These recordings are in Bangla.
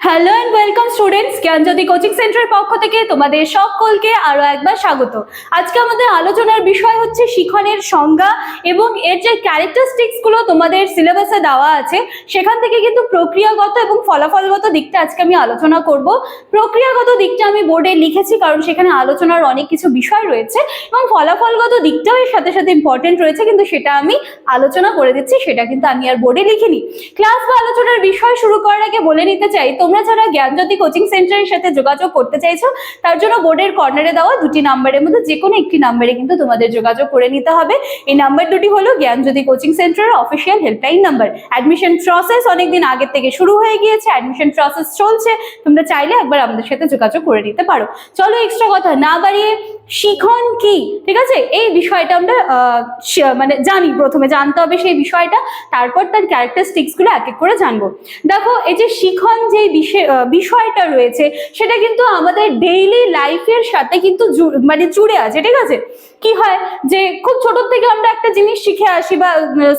Hello and welcome students Gyanjyoti coaching সেন্টারের পক্ষ থেকে তোমাদের সকলকে আরও একবার স্বাগত। আজকে আমাদের আলোচনার বিষয় হচ্ছে শিখনের সংজ্ঞা এবং এর যে ক্যারেক্টারিস্টিক্সগুলো তোমাদের সিলেবাসে দেওয়া আছে, সেখান থেকে কিন্তু প্রক্রিয়াগত এবং ফলাফলগত দিকটা আজকে আমি আলোচনা করব। প্রক্রিয়াগত দিকটা আমি বোর্ডে লিখেছি কারণ সেখানে আলোচনার অনেক কিছু বিষয় রয়েছে এবং ফলাফলগত দিকটাও এর সাথে সাথে ইম্পর্টেন্ট রয়েছে, কিন্তু সেটা আমি আলোচনা করে দিচ্ছি, সেটা কিন্তু আমি আর বোর্ডে লিখিনি। ক্লাস বা আলোচনার বিষয় শুরু করার আগে বলে নিতে চাই তোমরা যারা জ্ঞানজ্যোতি কোচিং সেন্টারের সাথে যোগাযোগ করতে চাইছো, তার জন্য বোর্ডের কর্নারে দেওয়া দুটি নাম্বারের মধ্যে যে কোনো একটি নাম্বারে কিন্তু তোমাদের যোগাযোগ করে নিতে হবে। এই নাম্বার দুটি হলো জ্ঞানজ্যোতি কোচিং সেন্টারের official helpline number admission process অনেকদিন আগের থেকে শুরু হয়ে গিয়েছে অ্যাডমিশন প্রসেস চলছে। তোমরা চাইলে একবার আমাদের সাথে যোগাযোগ করে নিতে পারো। চলো এক্সট্রা কথা, না বাড়িয়ে শিখন কি? ঠিক আছে? এই বিষয়টা আমরা মানে জানি, প্রথমে জানতে হবে সেই বিষয়টা, তারপর তার ক্যারেক্টারিস্টিক্সগুলো এক এক করে জানব। দেখো, এই যে শিখন যে বিষয় বিষয়টা রয়েছে, সেটা কিন্তু আমাদের ডেইলি লাইফের সাথে কিন্তু মানে জুড়ে আছে, ঠিক আছে? কি হয়? যে খুব ছোট থেকে আমরা একটা জিনিস শিখে আসি বা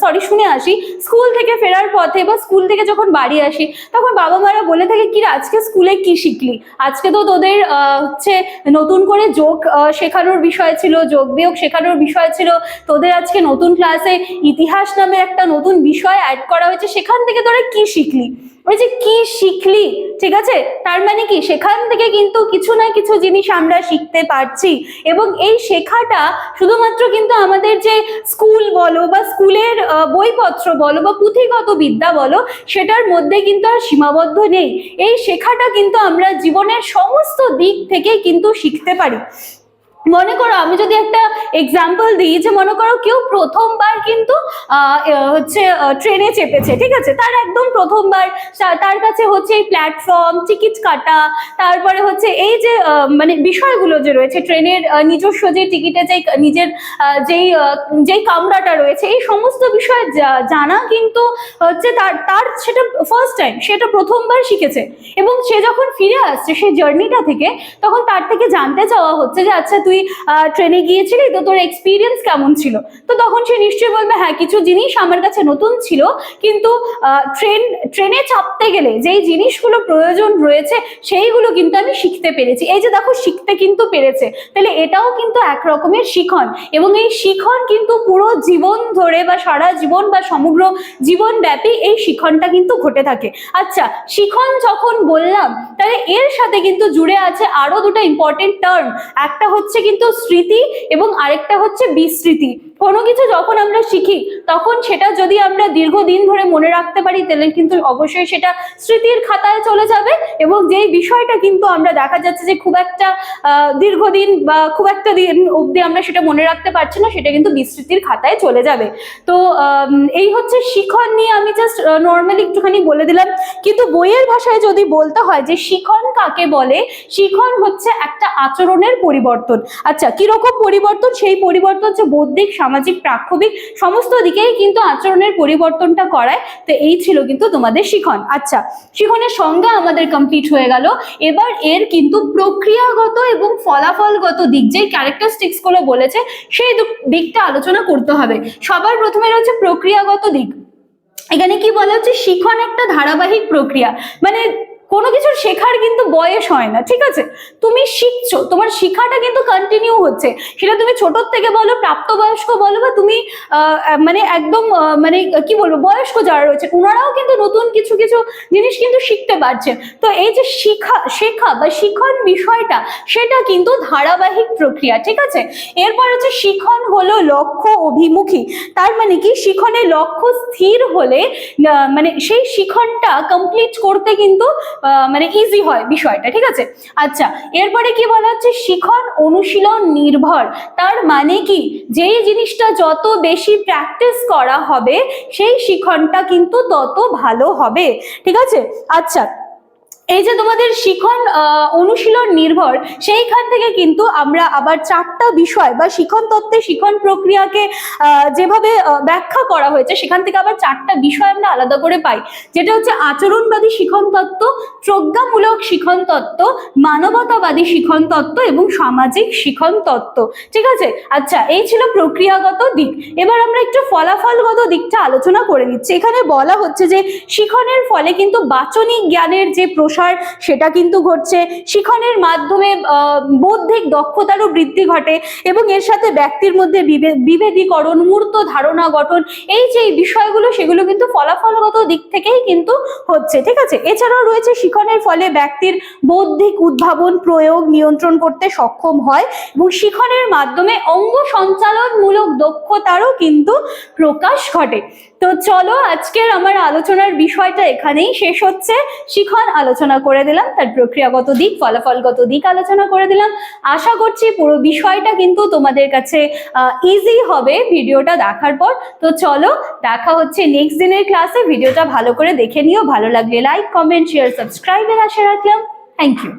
সরি শুনে আসি স্কুল থেকে ফেরার পথে বা স্কুল থেকে যখন বাড়ি আসি, তখন বাবা মারা বলে থাকে কি আজকে স্কুলে কি শিখলি? আজকে তো তোদের হচ্ছে নতুন করে যোগ শেখানোর বিষয় ছিল, যোগ বিয়োগ শেখানোর বিষয় ছিল। তোদের আজকে নতুন ক্লাসে ইতিহাস নামে একটা নতুন বিষয় অ্যাড করা হয়েছে, সেখান থেকে তোরা কি শিখলি? ওই যে কি শিখলি, ঠিক আছে? তার মানে কি? সেখান থেকে কিন্তু কিছু না কিছু জিনিস আমরা শিখতে পারছি। এবং এই শেখাটা শুধুমাত্র কিন্তু আমাদের যে স্কুল বলো বা স্কুলের বইপত্র বলো বা পুঁথিগত বিদ্যা বলো, সেটার মধ্যে কিন্তু আর সীমাবদ্ধ নেই। এই শেখাটা কিন্তু আমরা জীবনের সমস্ত দিক থেকেই কিন্তু শিখতে পারি। মনে করো, আমি যদি একটা এক্সাম্পল দিই যে মনে করো কেউ প্রথমবার কিন্তু হচ্ছে ট্রেনে চেপেছে, ঠিক আছে? তার একদম প্রথমবার তার কাছে হচ্ছে এই প্ল্যাটফর্ম টিকিট কাটা, তারপরে হচ্ছে এই যে মানে বিষয়গুলো যে রয়েছে, ট্রেনের নিজস্ব যে টিকিটে যে নিজের যেই যেই কামরাটা রয়েছে, এই সমস্ত বিষয় জানা কিন্তু হচ্ছে তার তার সেটা ফার্স্ট টাইম সেটা প্রথমবার শিখেছে। এবং সে যখন ফিরে আসছে, সেই জার্নিটা থেকে, তখন তার থেকে জানতে চাওয়া হচ্ছে যে আচ্ছা তুই ট্রেনে গিয়েছিলি, তো তোর এক্সপিরিয়েন্স কেমন ছিল? তো তখন সে নিশ্চয়ই বলবে হ্যাঁ কিছু জিনিস আমার কাছে নতুন ছিল, কিন্তু ট্রেন ট্রেনে চাপতে গেলে যেই জিনিসগুলো প্রয়োজন রয়েছে, সেইগুলো কিন্তু আমি শিখতে পেরেছি। এই যে দেখো, শিখতে কিন্তু পেরেছে। তাহলে এটাও কিন্তু এক রকমের শিখন। এবং এই শিখন কিন্তু পুরো জীবন ধরে বা সারা জীবন বা সমগ্র জীবন ব্যাপী এই শিখনটা কিন্তু ঘটে থাকে। আচ্ছা শিখন যখন বললাম, তাহলে এর সাথে কিন্তু জুড়ে আছে আরও দুটো ইম্পর্টেন্ট টার্ম একটা হচ্ছে কিন্তু স্মৃতি এবং আরেকটা হচ্ছে বিস্মৃতি কোনো কিছু যখন আমরা শিখি, তখন সেটা যদি আমরা দীর্ঘদিন ধরে মনে রাখতে পারি, তাহলে কিন্তু অবশ্যই সেটা স্মৃতির খাতায় চলে যাবে এবং যেই বিষয়টা কিন্তু আমরা দেখা যাচ্ছে যে খুব একটা দীর্ঘদিন বা খুব একটা দিন অবধি আমরা সেটা মনে রাখতে পারছি না, সেটা কিন্তু বিস্মৃতির খাতায় চলে যাবে। তো এই হচ্ছে শিখন নিয়ে আমি জাস্ট নর্মালি একটুখানি বলে দিলাম। কিন্তু বইয়ের ভাষায় যদি বলতে হয় যে শিখন কাকে বলে, শিখন হচ্ছে একটা আচরণের পরিবর্তন। আচ্ছা কীরকম পরিবর্তন? সেই পরিবর্তন হচ্ছে বৌদ্ধিক সামাজিক প্রাক্ষবিক সমস্ত দিকেই কিন্তু আচরণের পরিবর্তনটা করায়। তো এই ছিল কিন্তু তোমাদের শিখন। আচ্ছা শিখনের সংজ্ঞা আমাদের কমপ্লিট হয়ে গেল। এবার এর কিন্তু প্রক্রিয়াগত এবং ফলাফলগত দিক যেই ক্যারেক্টারিস্টিক্সগুলো বলেছে, সেই দিকটা আলোচনা করতে হবে। সবার প্রথমে রয়েছে প্রক্রিয়াগত দিক। এখানে কি বলা হচ্ছে? শিখন একটা ধারাবাহিক প্রক্রিয়া। মানে কোনো কিছু শেখার কিন্তু বয়স হয় না, ঠিক আছে? তুমি শিখছো, তোমার শিখাটা কিন্তু কন্টিনিউ হচ্ছে। সেটা তুমি ছোট থেকে বলো, প্রাপ্তবয়স্ক বলো, বা তুমি মানে একদম মানে কি বলব, বয়স্ক যারা রয়েছে ওনারাও কিন্তু নতুন কিছু কিছু জিনিস কিন্তু শিখতে পারছে তো এই যে শিখা, শেখা বা শিখন বিষয়টা, সেটা কিন্তু ধারাবাহিক প্রক্রিয়া, ঠিক আছে? এরপর হচ্ছে শিখন হলো লক্ষ্য অভিমুখী। তার মানে কি? শিখনের লক্ষ্য স্থির হলে মানে সেই শিখনটা কমপ্লিট করতে কিন্তু মানে ইজি হয় বিষয়টা, ঠিক আছে? আচ্ছা এরপরে কি বলা হচ্ছে? শিখন অনুশীলন নির্ভর। তার মানে কি? যেই জিনিসটা যত বেশি প্র্যাকটিস করা হবে, সেই শিখনটা কিন্তু তত ভালো হবে। ঠিক আছে? আচ্ছা এই যে তোমাদের শিখন অনুশীলন নির্ভর, সেইখান থেকে কিন্তু আমরা আবার চারটা বিষয় বা শিখন তত্ত্বে শিখন প্রক্রিয়াকে যেভাবে ব্যাখ্যা করা হয়েছে, সেখান থেকে আবার চারটা বিষয় আমরা আলাদা করে পাই। যেটা হচ্ছে আচরণবাদী শিখন তত্ত্ব, প্রজ্ঞামূলক শিখন তত্ত্ব, মানবতাবাদী শিখন তত্ত্ব এবং সামাজিক শিখন তত্ত্ব। ঠিক আছে? আচ্ছা এই ছিল প্রক্রিয়াগত দিক। এবার আমরা একটু ফলাফলগত দিকটা আলোচনা করে নিচ্ছি। এখানে বলা হচ্ছে যে শিখনের ফলে কিন্তু বাচনিক জ্ঞানের যে প্রসার সেটা কিন্তু ঘটছে। শিখনের মাধ্যমে বৌদ্ধিক দক্ষতারও বৃদ্ধি ঘটে এবং এর সাথে ব্যক্তির মধ্যে বিভেদীকরণ, মূর্ত ধারণা গঠন, এই যে বিষয়গুলো, সেগুলো কিন্তু ফলাফলগত দিক থেকেই কিন্তু হচ্ছে, ঠিক আছে? এছাড়াও রয়েছে শিখনের ফলে ব্যক্তির বৌদ্ধিক উদ্ভাবন, প্রয়োগ, নিয়ন্ত্রণ করতে সক্ষম হয় এবং শিখনের মাধ্যমে অঙ্গ সঞ্চালনমূলক দক্ষতারও কিন্তু প্রকাশ ঘটে। তো চলো, আজকের আমার আলোচনার বিষয়টা এখানেই শেষ হচ্ছে। শিখন আলোচনা করে দিলাম, তার প্রক্রিয়াগত দিক, ফলাফলগত দিক আলোচনা করে দিলাম। আশা করছি পুরো বিষয়টা কিন্তু তোমাদের কাছে ইজি হবে ভিডিওটা দেখার পর। তো চলো, দেখা হচ্ছে নেক্সট দিনের ক্লাসে ভিডিওটা ভালো করে দেখে নিও। ভালো লাগলে লাইক কমেন্ট শেয়ার সাবস্ক্রাইবের আশা রাখলাম। Thank you